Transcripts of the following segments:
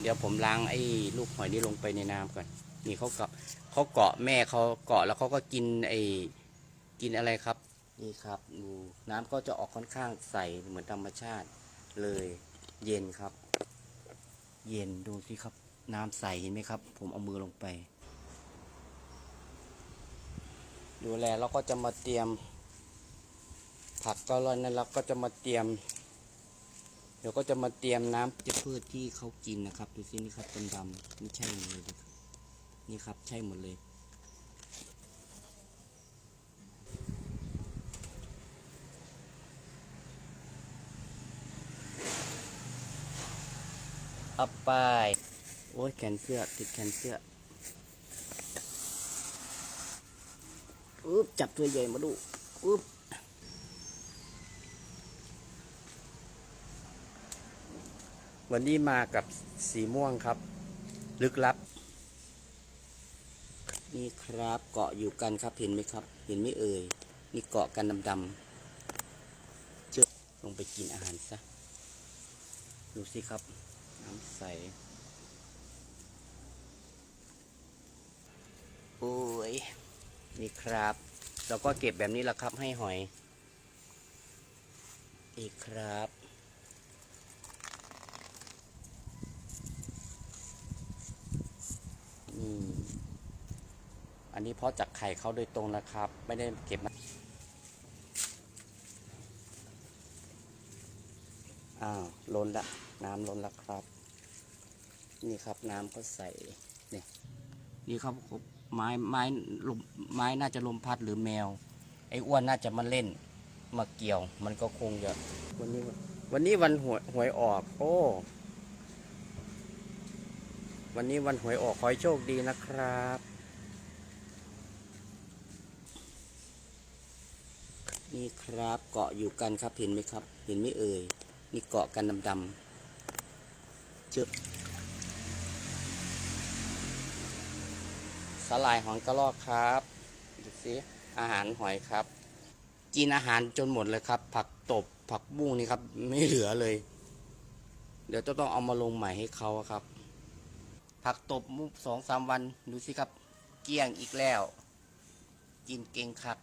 เดี๋ยวผมล้างไอ้ลูกหอยนี่ลงไปในน้ำก่อน นี่เขาเกาะเขาเกาะแม่เขาเกาะแล้วเขาก็กินไอ้กินอะไรครับ นี่ครับดูน้ำก็จะออกค่อนข้างใสเหมือนธรรมชาติเลย เย็นครับ เย็นดูสิครับ น้ำใสเห็นไหมครับ ผมเอามือลงไป ดูแลเราก็จะมาเตรียม ผักก็ร้อนนั้นเราก็จะมาเตรียม เดี๋ยวก็จะมาเตรียมน้ำจะพืชที่เขากินนะครับ ดูสินี่ครับดำๆนี่ใช่หมดเลยนี่ครับใช่หมดเลยเอาไปโอ้ยแขนเสื้อติดแขนเสื้ออุ๊บจับตัวใหญ่มาดูอุ๊บ วันนี้มากับสีม่วงครับ ลึกลับ นี่ครับเกาะอยู่กันครับเห็นไหมครับ เห็นไหมเอ่ย นี่เกาะกันดำๆเจือลงไปกินอาหารซะ ดูสิครับ น้ำใส โอ้ย นี่ครับ เราก็เก็บแบบนี้แหละครับให้หอย อีกครับ อืมอั นนี้เพราะจากไข่เขาโดยตรงนะครับ ไม่ได้เก็บมาอ้าวล้นละ น้ำล้นละครับ นี่ครับน้ำก็ใส่เนี่ยนี่ครับไม้ไม้ลมไม้น่าจะลมพัดหรือแมว ไอ้อ้วนน่าจะมาเล่น มาเกี่ยว มันก็คงจะวันนี้วันนี้วันหวยหวยออก โอ้วันนี้วันหวยออกขอให้โชคดีนะครับ นี่ครับเกาะอยู่กันครับเห็นไหมครับ เห็นไหมเอ่ยนี่เกาะกันดำๆเจอสลายหอยกระรอกครับดูสิอาหารหอยครับ กินอาหารจนหมดเลยครับ ผักตบผักบุ้งนี่ครับ ไม่เหลือเลย เดี๋ยวจะต้องเอามาลงใหม่ให้เขาครับ ผักตบมุกสองสามวันดูสิครับ เกลี้ยงอีกแล้ว กินเก่งคัก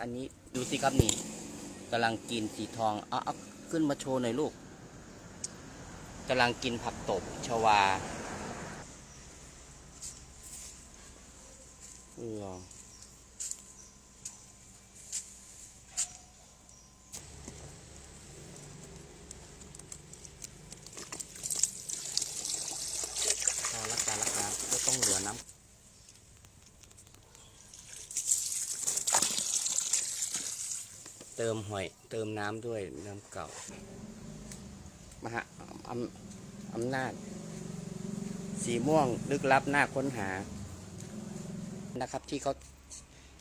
อันนี้ดูสิครับนี่กำลังกินสีทองเอาเอาขึ้นมาโชว์หน่อยลูกกำลังกินผักตบชวาเออการละการละกาก็ต้องเหลือน้ำ ติมหอย เติมน้ำด้วยน้ำเก่ามหาอำอำนาจ สีม่วงลึกลับหน้าค้นหา นะครับที่เขา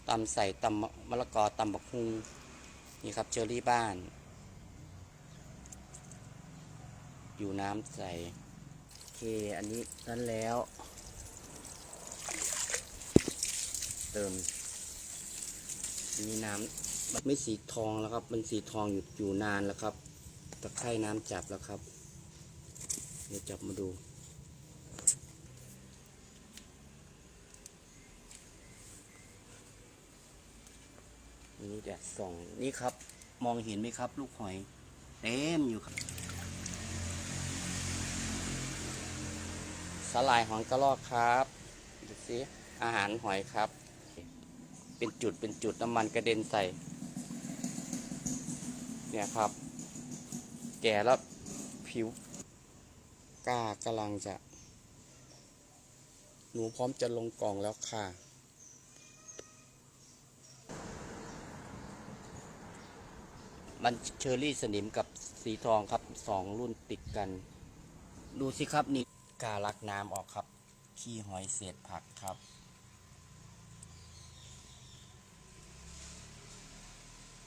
ตำใส่ตำมะมะละกอตำบักฮุงนี่ครับเจอรี่บ้าน อยู่น้ำใสโอเค อันนี้นั้นแล้ว เติม มีน้ำ มันไม่สีทองแล้วครับ มันสีทองอยู่อยู่นานแล้วครับตะไคร่น้ำจับแล้วครับ เดี๋ยวจับมาดู นี่จะส่อง นี่ครับ มองเห็นไหมครับ ลูกหอยเต็มอยู่ครับสลายหอยกระรอกครับดูสิอาหารหอยครับ เป็นจุดเป็นจุดน้ำมันกระเด็นใส่ เนี่ยครับ แก่แล้วผิวกากำลังจะ หนูพร้อมจะลงกล่องแล้วค่ะ มันเชอร์รี่สนิมกับสีทองครับสองรุ่นติดกัน ดูสิครับนี่กาลักน้ำออกครับ ขี้หอยเศษผักครับ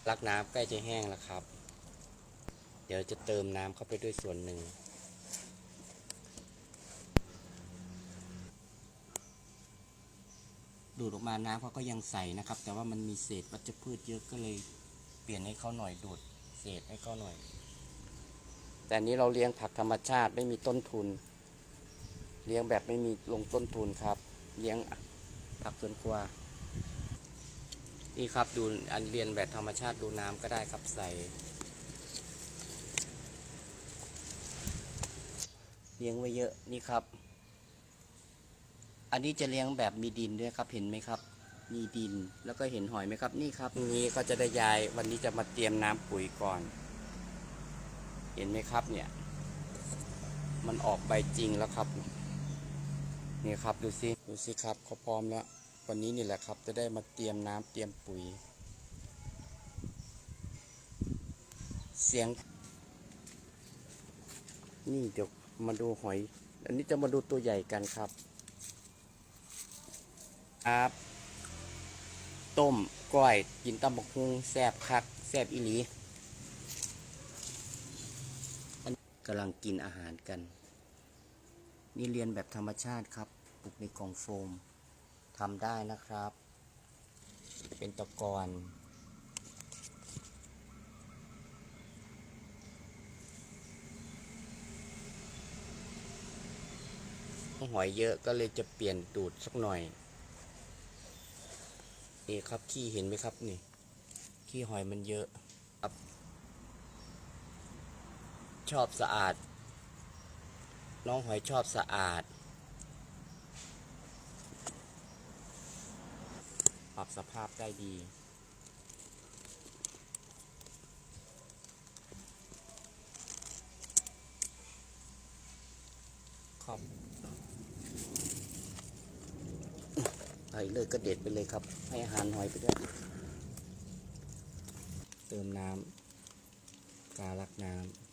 ลักน้ำใกล้จะแห้งแล้วครับ เดี๋ยวจะเติมน้ำเข้าไปด้วยส่วนหนึ่ง ดูดออกมาน้ำเขาก็ยังใสนะครับ แต่ว่ามันมีเศษวัชพืชเยอะก็เลยเปลี่ยนให้เขาหน่อยดูดเศษให้เขาหน่อย แต่นี้เราเลี้ยงผักธรรมชาติไม่มีต้นทุน เลี้ยงแบบไม่มีลงต้นทุนครับ เลี้ยงผักสวนครัว นี่ครับดูอันเรียนแบบธรรมชาติดูน้ำก็ได้ครับใส่เลี้ยงไว้เยอะนี่ครับ อันนี้จะเลี้ยงแบบมีดินด้วยครับเห็นไหมครับ มีดินแล้วก็เห็นหอยไหมครับ นี่ครับนี้ก็จะได้ยายวันนี้จะมาเตรียมน้ำปุ๋ยก่อน เห็นไหมครับเนี่ย มันออกใบจริงแล้วครับ นี่ครับดูสิดูสิครับเขาพร้อมแล้ว วันนี้นี่แหละครับ จะได้มาเตรียมน้ำเตรียมปุ๋ย เสียง นี่เดี๋ยวมาดูหอย อันนี้จะมาดูตัวใหญ่กันครับ ครับ ต้มก้อยกินตำบักฮุงแซ่บคักแซ่บอีหลีกำลังกินอาหารกัน นี่เรียนแบบธรรมชาติครับ ปลูกในกล่องโฟม ทำได้นะครับ เป็นตะกอนหอยเยอะก็เลยจะเปลี่ยนตูดสักหน่อย นี่ครับขี้เห็นไหมครับนี่ ขี้หอยมันเยอะครับชอบสะอาด น้องหอยชอบสะอาด ปรับสภาพได้ดีครับไปเลยก็เด็ดไปเลยครับ ให้อาหารหอยไปด้วย เติมน้ำกาลักน้ำ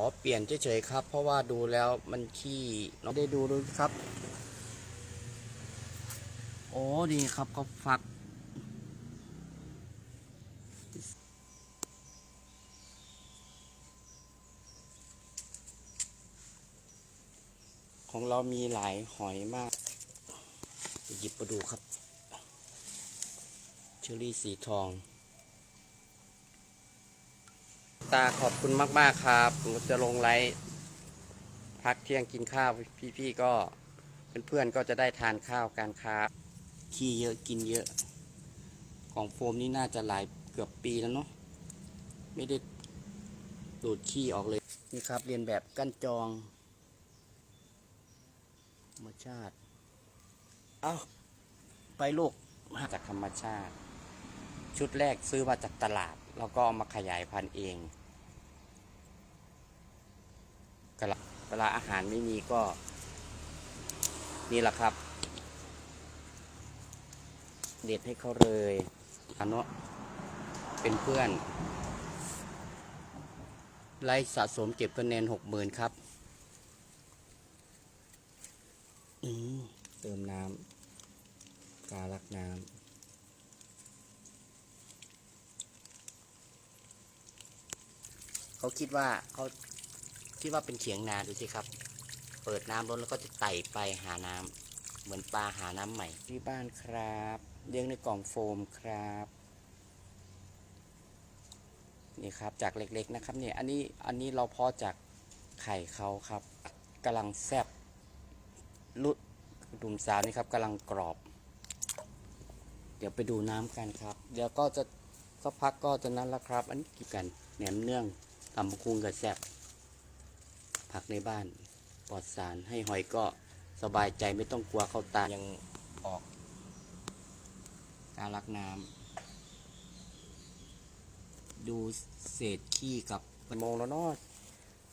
อ๋อเปลี่ยนเฉยๆครับ เพราะว่าดูแล้วมันขี้เราได้ดูดูครับ โอ้ดีครับเขาฟักของเรามีหลายหอยมาก หยิบมาดูครับ เชอรี่สีทอง ตาขอบคุณมาก ๆ ครับผมจะลงไลฟ์พักเที่ยงกินข้าว พี่ๆก็เพื่อนๆก็จะได้ทานข้าวการค้าขี้เยอะกินเยอะ ของโฟมนี่น่าจะหลายเกือบปีแล้วเนาะไม่ได้ดูดขี้ออกเลยนี่ครับ เรียนแบบกั้นจองธรรมชาติ เอาไปลูกมาจากธรรมชาติ ชุดแรกซื้อมาจากตลาด แล้วก็เอามาขยายพันธุ์เอง กะละเวลาอาหารไม่มีก็ นี่แหละครับ เด็ดให้เขาเลยอันเนาะเป็นเพื่อน ไล่สะสมเก็บคะแนนหกหมื่นครับเติมน้ำกาลักน้ำเขาคิดว่าเขา คิดว่าเป็นเขียงนาดูสิครับ เปิดน้ำล้นแล้วก็จะไต่ไปหาน้ำเหมือนปลาหาน้ำใหม่ ที่บ้านครับเลี้ยงในกล่องโฟมครับนี่ครับจากเล็กๆนะครับเนี่ยอันนี้อันนี้เราเพาะจากไข่เขาครับกำลังแซบลุดดุมสาวนี่ครับกำลังกรอบ เดี๋ยวไปดูน้ำกันครับ เดี๋ยวก็จะสักพักก็จะนั้นละครับ อันนี้กินกันแหนมเนื่องตำบักคุงกับแซบ ผักในบ้านปลอดสารให้หอยก็สบายใจไม่ต้องกลัวเข้าตายังออกการลักน้ำดูเศษขี้กับโมงแล้วเนาะ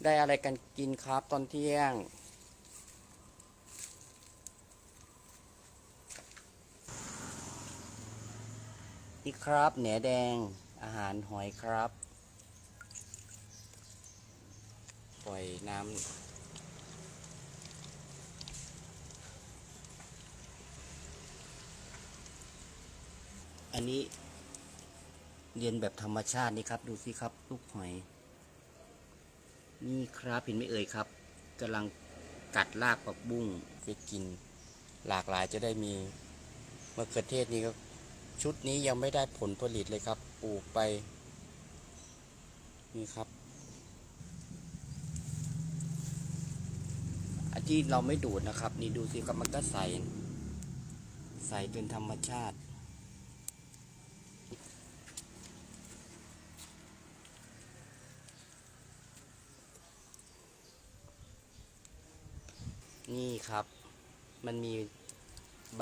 ได้อะไรกันกินครับตอนเที่ยง นี่ครับแหนแดงอาหารหอยครับ ปล่อยน้ำ อันนี้เรียนแบบธรรมชาตินี่ครับ ดูสิครับ ลูกหอย นี่ครับเห็นไหมเอ่ยครับกำลังกัดรากผักบุ้งจะกิน หลากหลายจะได้มีมะเขือเทศนี่ก็ชุดนี้ยังไม่ได้ผลผลิตเลยครับ ปลูกไป นี่ครับ อัน ที่เราไม่ดูดนะครับ นี่ดูสิครับมันก็ใส ใสเป็นธรรมชาตินี่ครับ มันมีใบ